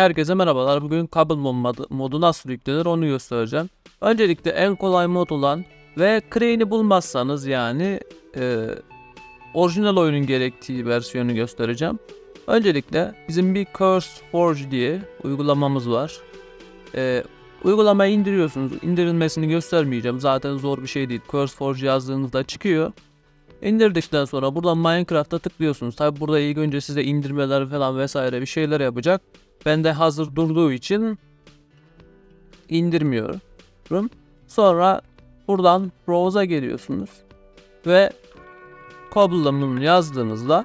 Herkese merhabalar. Bugün kabul modu, modu nasıl yüklenir onu göstereceğim. Öncelikle en kolay mod olan ve Crane'i bulmazsanız yani e, orijinal oyunun gerektiği versiyonu göstereceğim. Öncelikle bizim bir Curse Forge diye uygulamamız var. E, uygulamayı indiriyorsunuz. İndirilmesini göstermeyeceğim. Zaten zor bir şey değil. Curse Forge yazdığınızda çıkıyor. İndirdikten sonra buradan Minecraft'a tıklıyorsunuz. Tabi burada ilk önce size indirmeler falan vesaire bir şeyler yapacak. Bende hazır durduğu için indirmiyorum. Sonra buradan Browse'a geliyorsunuz. Ve Cobble'ını yazdığınızda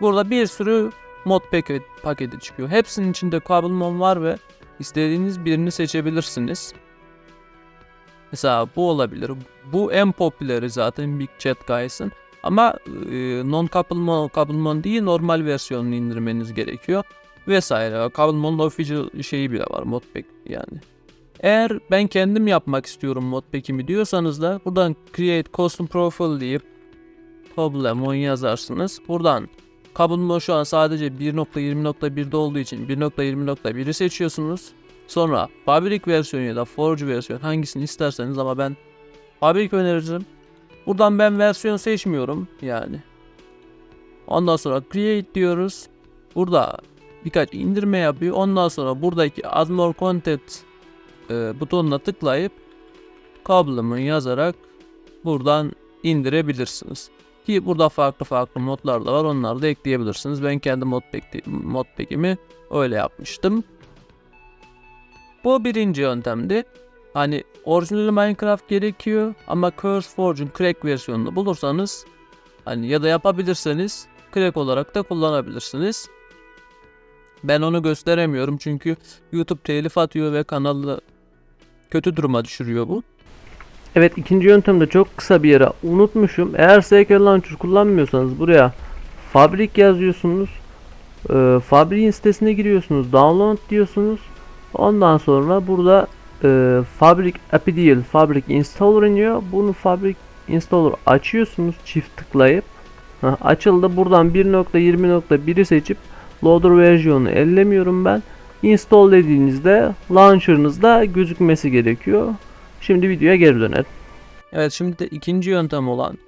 burada bir sürü mod paket, paketi çıkıyor. Hepsinin içinde Cobblemon var ve istediğiniz birini seçebilirsiniz. Mesela bu olabilir. Bu en popüleri zaten Big Chat Guys'ın. Ama e, non Cobblemon, Cobblemon değil normal versiyonunu indirmeniz gerekiyor. Vesaire. Cobblemon'un official şeyi bile var modpack yani. Eğer ben kendim yapmak istiyorum modpack'imi diyorsanız da buradan create custom profile deyip Cobblemon yazarsınız. Buradan Cobblemon şu an sadece 1.20.1'de olduğu için 1.20.1'i seçiyorsunuz. Sonra Fabric versiyonu ya da Forge versiyon hangisini isterseniz ama ben Fabric öneririm. Buradan ben versiyon seçmiyorum yani. Ondan sonra create diyoruz. Burada birkaç indirme yapıyor. Ondan sonra buradaki add more content e, butonuna tıklayıp kablomu yazarak buradan indirebilirsiniz. Ki burada farklı farklı modlar da var. Onları da ekleyebilirsiniz. Ben kendi modpack, modpack'imi öyle yapmıştım. Bu birinci yöntemdi. Hani orijinal Minecraft gerekiyor ama Curse Forge'un crack versiyonunu bulursanız hani ya da yapabilirseniz crack olarak da kullanabilirsiniz. Ben onu gösteremiyorum çünkü YouTube telif atıyor ve kanalı kötü duruma düşürüyor bu. Evet ikinci yöntemde çok kısa bir yere unutmuşum. Eğer SK Launcher kullanmıyorsanız buraya Fabrik yazıyorsunuz. Ee, Fabrik'in sitesine giriyorsunuz. Download diyorsunuz. Ondan sonra burada e, Fabrik API değil Fabrik Installer iniyor. Bunu Fabrik Installer açıyorsunuz çift tıklayıp. Heh, açıldı. Buradan 1.20.1'i seçip Loader versiyonu ellemiyorum ben. Install dediğinizde launcher'ınızda gözükmesi gerekiyor. Şimdi videoya geri dönelim. Evet şimdi de ikinci yöntem olan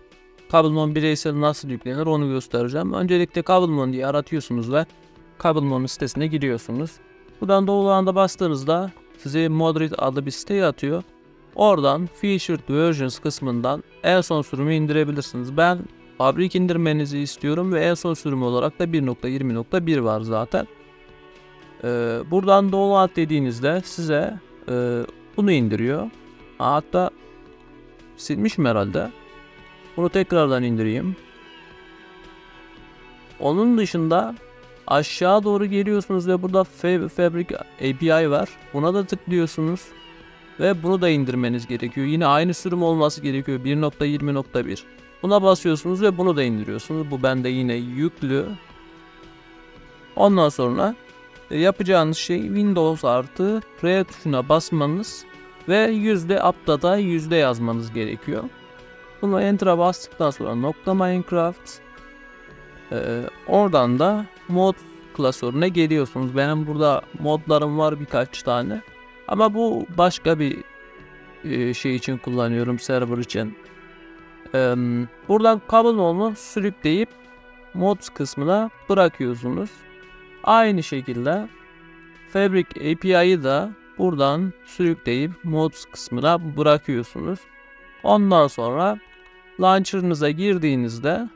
Kabelmon bireysel nasıl yüklenir onu göstereceğim. Öncelikle Kabelmon diye aratıyorsunuz ve Kabelmon'un sitesine giriyorsunuz. Buradan doğru alanda bastığınızda size Moderate adlı bir siteye atıyor. Oradan Featured Versions kısmından en son sürümü indirebilirsiniz. Ben fabrik indirmenizi istiyorum ve en son sürümü olarak da 1.20.1 var zaten. Ee, buradan download dediğinizde size e, bunu indiriyor. Hatta silmişim herhalde. Bunu tekrardan indireyim. Onun dışında aşağı doğru geliyorsunuz ve burada Fa- Fabric API var. Buna da tıklıyorsunuz. Ve bunu da indirmeniz gerekiyor. Yine aynı sürüm olması gerekiyor. 1.20.1. Buna basıyorsunuz ve bunu da indiriyorsunuz. Bu bende yine yüklü. Ondan sonra e, yapacağınız şey Windows artı R tuşuna basmanız ve yüzde update'a yüzde yazmanız gerekiyor. Bunu enter'a bastıktan sonra nokta Minecraft ee, oradan da mod klasörüne geliyorsunuz. Benim burada modlarım var birkaç tane. Ama bu başka bir e, şey için kullanıyorum server için. Ee, buradan kablomu sürükleyip mod kısmına bırakıyorsunuz. Aynı şekilde Fabric API'yi da buradan sürükleyip mods kısmına bırakıyorsunuz. Ondan sonra launcher'ınıza girdiğinizde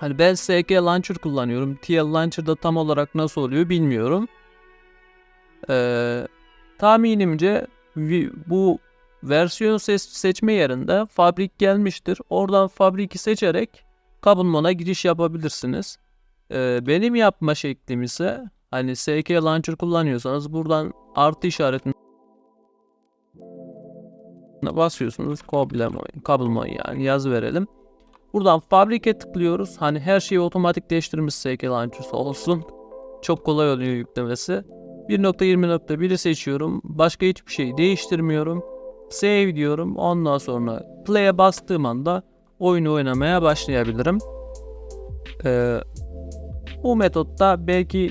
hani ben SK Launcher kullanıyorum. TL Launcher'da tam olarak nasıl oluyor bilmiyorum. Ee, tahminimce bu versiyon ses seçme yerinde fabrik gelmiştir. Oradan fabriki seçerek Kabulmon'a giriş yapabilirsiniz. Ee, benim yapma şeklim ise hani SK Launcher kullanıyorsanız buradan artı işaretine basıyorsunuz. Kabelmon yani yaz verelim. Buradan fabrike tıklıyoruz. Hani her şeyi otomatikleştirmiş SK Launcher olsun. Çok kolay oluyor yüklemesi. 1.20.1'i seçiyorum. Başka hiçbir şey değiştirmiyorum. Save diyorum. Ondan sonra play'e bastığım anda oyunu oynamaya başlayabilirim. Ee, bu metotta belki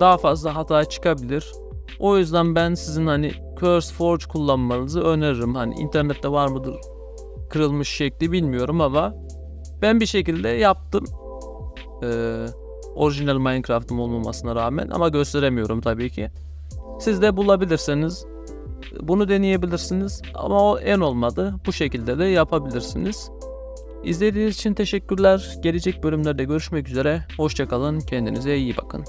daha fazla hata çıkabilir. O yüzden ben sizin hani CurseForge kullanmanızı öneririm. Hani internette var mıdır kırılmış şekli bilmiyorum ama ben bir şekilde yaptım. Ee, orijinal Minecraft'ım olmamasına rağmen ama gösteremiyorum tabii ki. Siz de bulabilirseniz bunu deneyebilirsiniz ama o en olmadı. Bu şekilde de yapabilirsiniz. İzlediğiniz için teşekkürler. Gelecek bölümlerde görüşmek üzere. Hoşçakalın. Kendinize iyi bakın.